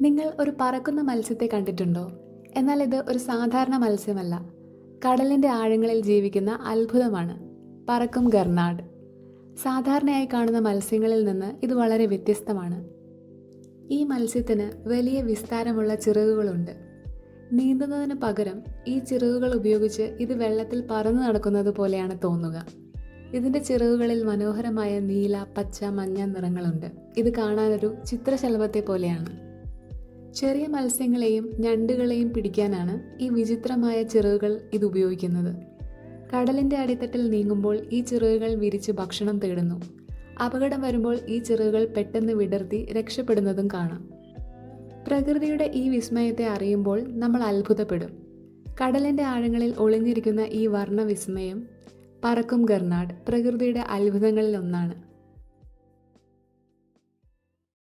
നിങ്ങൾ ഒരു പറക്കുന്ന മത്സ്യത്തെ കണ്ടിട്ടുണ്ടോ? എന്നാൽ ഇത് ഒരു സാധാരണ മത്സ്യമല്ല. കടലിന്റെ ആഴങ്ങളിൽ ജീവിക്കുന്ന അത്ഭുതമാണ്. പറക്കും ഗർനാട് സാധാരണയായി കാണുന്ന മത്സ്യങ്ങളിൽ നിന്ന് ഇത് വളരെ വ്യത്യസ്തമാണ്. ഈ മത്സ്യത്തിന് വലിയ വിസ്താരമുള്ള ചിറകുകളുണ്ട്. നീന്തുന്നതിന് പകരം ഈ ചിറകുകൾ ഉപയോഗിച്ച് ഇത് വെള്ളത്തിൽ പറന്നു നടക്കുന്നത് പോലെയാണ് തോന്നുക. ഇതിന്റെ ചിറകുകളിൽ മനോഹരമായ നീല പച്ച മഞ്ഞ നിറങ്ങളുണ്ട്. ഇത് കാണാനൊരു ചിത്രശലഭത്തെ പോലെയാണ്. ചെറിയ മത്സ്യങ്ങളെയും ഞണ്ടുകളെയും പിടിക്കാനാണ് ഈ വിചിത്രമായ ചിറകുകൾ ഇത് ഉപയോഗിക്കുന്നത്. കടലിന്റെ അടിത്തട്ടിൽ നീങ്ങുമ്പോൾ ഈ ചിറകുകൾ വിരിച്ച് ഭക്ഷണം തേടുന്നു. അപകടം വരുമ്പോൾ ഈ ചിറകുകൾ പെട്ടെന്ന് വിടർത്തി രക്ഷപ്പെടുന്നതും കാണാം. പ്രകൃതിയുടെ ഈ വിസ്മയത്തെ അറിയുമ്പോൾ നമ്മൾ അത്ഭുതപ്പെടും. കടലിന്റെ ആഴങ്ങളിൽ ഒളിഞ്ഞിരിക്കുന്ന ഈ വർണ വിസ്മയം പറക്കും ഗർനാട് പ്രകൃതിയുടെ അത്ഭുതങ്ങളിൽ ഒന്നാണ്